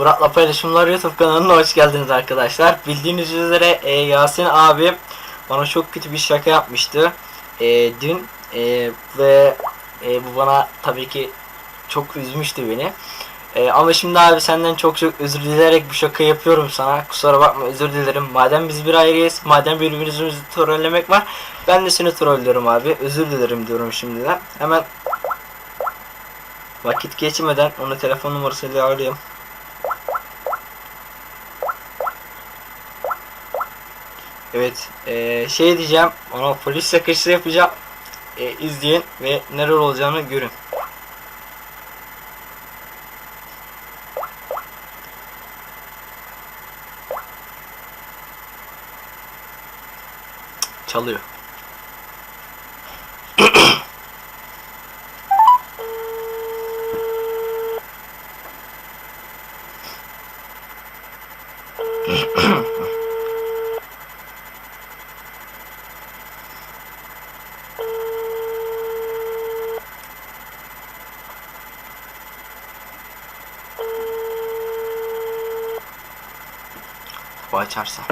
Burak'la Paylaşımlar YouTube kanalına hoş geldiniz arkadaşlar. Bildiğiniz üzere e, Yasin abi bana çok kötü bir şaka yapmıştı e, dün E, ve e, bu bana tabii ki çok üzmüştü beni. E, ama şimdi abi senden çok çok özür dileyerek bu şaka yapıyorum sana. Kusura bakma özür dilerim. Madem biz bir ayrıyız, madem birbirimizi trollemek var, ben de seni trollüyorum abi. Özür dilerim diyorum şimdiden. Hemen vakit geçmeden onu telefon numarasıyla arayayım. Evet, eee, şey diyeceğim, ona polis yakışısı yapacağım. Eee, izleyin ve neler olacağını görün. Çalıyor. Bu açarsa.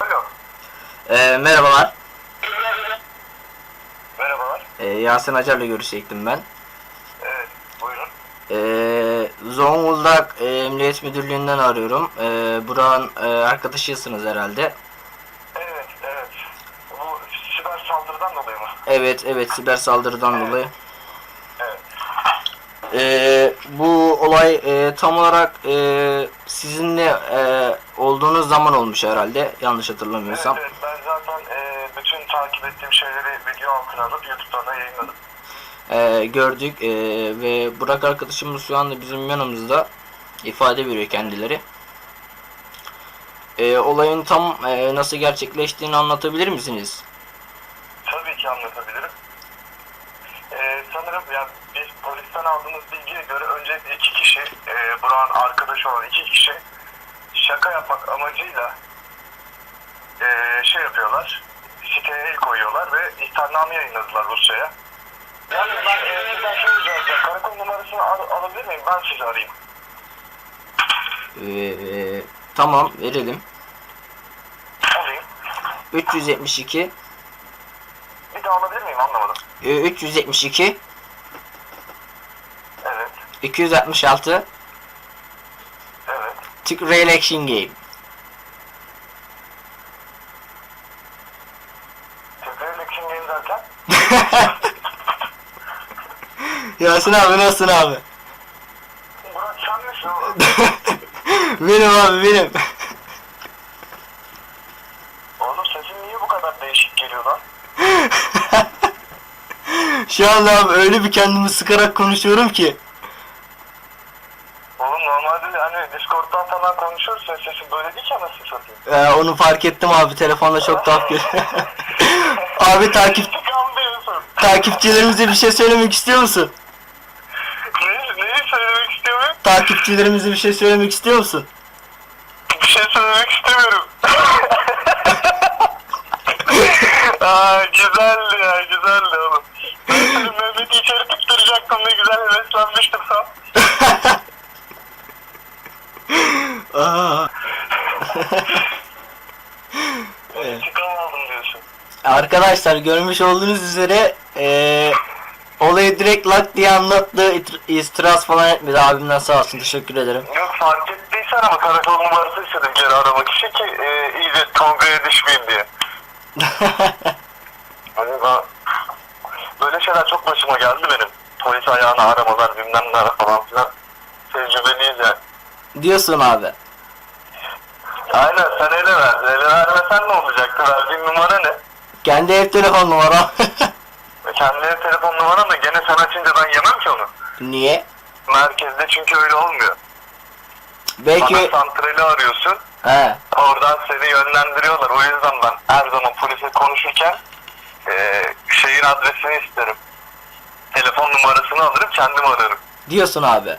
Alo. Eee, merhabalar. Merhabalar. Eee, Yasin Acar'la görüşecektim ben. Evet. Buyurun. Eee Zonguldak eee, Emniyet Müdürlüğü'nden arıyorum. Eee Burak'ın eee, arkadaşısınız herhalde. Evet, evet. Bu siber saldırıdan dolayı mı? Evet, evet siber saldırıdan dolayı. Evet. Eee, bu olay eee, tam olarak eee, sizinle eee, olduğunuz zaman olmuş herhalde. Yanlış Evet, hatırlamıyorsam. evet. Ben zaten e, bütün takip ettiğim şeyleri video altına alıp YouTube'dan da yayınladım. Eee, gördük eee, ve Burak arkadaşımız şu anda bizim yanımızda ifade veriyor kendileri. Eee, olayın tam eee, nasıl gerçekleştiğini anlatabilir misiniz? Tabii ki anlatabilirim. E, sanırım ya biz polisten aldığımız bilgiye göre öncelikle iki kişi, e, Burak'ın arkadaşı olan iki kişi şaka yapmak amacıyla e, şey yapıyorlar. Siteye el koyuyorlar ve ihtarname yayınladılar Rusya'ya. Yani ben e, sizden şey rica. Karakol numarasını al- alabilir miyim? Ben sizi arayayım. Eee, tamam verelim. Alayım. 372 Bir daha alabilir miyim? Anlamadım. eee, 372 Evet. 266 Evet. Tick Rail Action Game. Tekrar election game derken? Yasin abi nasılsın abi? Burak sen misin oğlum? benim abi benim. Oğlum sesin niye bu kadar değişik geliyor lan? Şu anda abi öyle bir kendimi sıkarak konuşuyorum ki. Oğlum normalde hani Discord'dan falan konuşuyoruz ya sesin böyle değil ki anasını satayım. Ee, onu fark ettim abi telefonda çok tuhaf geliyor. abi takip İntikam diyorsun. takipçilerimize bir şey söylemek istiyor musun? Neyi, neyi söylemek istiyorum? Takipçilerimize bir şey söylemek istiyor musun? Bir şey söylemek istemiyorum. Aa, güzeldi ya güzeldi oğlum. Ben senin Mehmet'i içeri tıktıracaktım ne güzel heveslenmiştim sen. Aa. Evet. İntikam aldım diyorsun. Arkadaşlar görmüş olduğunuz üzere eee olayı direkt lak diye anlattı. İt- İtiraz falan etmedi. Abimden sağ olsun. Teşekkür ederim. Yok fark ettiysen ama karakol numarası istedim geri aramak için ki e, iyice Tolga'ya düşmeyeyim diye. Ben, böyle şeyler çok başıma geldi benim. Polis ayağına aramalar bilmem ne falan filan. Tecrübeliyiz ya. Diyorsun abi. Aynen sen ele verdin. Ele vermesen ne olacaktı? Verdiğin numara ne? Kendi ev telefon numaram. E, Kendi ev telefon numaran da gene sen açınca ben yemem ki onu. Niye? Merkezde çünkü öyle olmuyor. Belki Bana santrali arıyorsun. he. Oradan seni yönlendiriyorlar. O yüzden ben her zaman polise konuşurken adresini isterim. Telefon numarasını alırım kendim ararım. Diyorsun abi.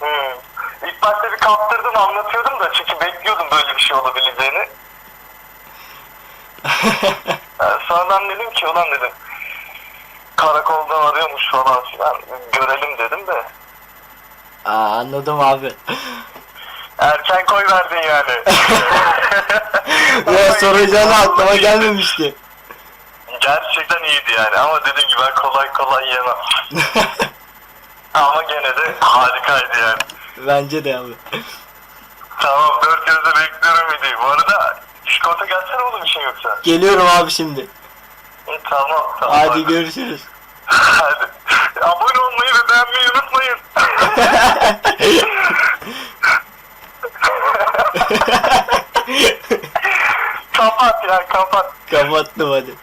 Hmm. İlk başta bir kaptırdım anlatıyordum da çünkü bekliyordum böyle bir şey olabileceğini. Yani sonradan dedim ki ulan dedim karakoldan arıyormuş falan filan görelim dedim de Aa, anladım abi. erken koy verdin yani. ya soracağını aklıma gelmemişti. Gerçekten iyiydi yani ama dediğim gibi ben kolay kolay yemem. Ama gene de harikaydı yani. Bence de abi. Tamam dört gözle bekliyorum videoyu. Bu arada Discord'a gelsene oğlum işin yoksa. Geliyorum abi şimdi. E, tamam tamam. Hadi görüşürüz. Hadi. Abone olmayı ve beğenmeyi unutmayın. kapat ya kapat. Kapattım hadi.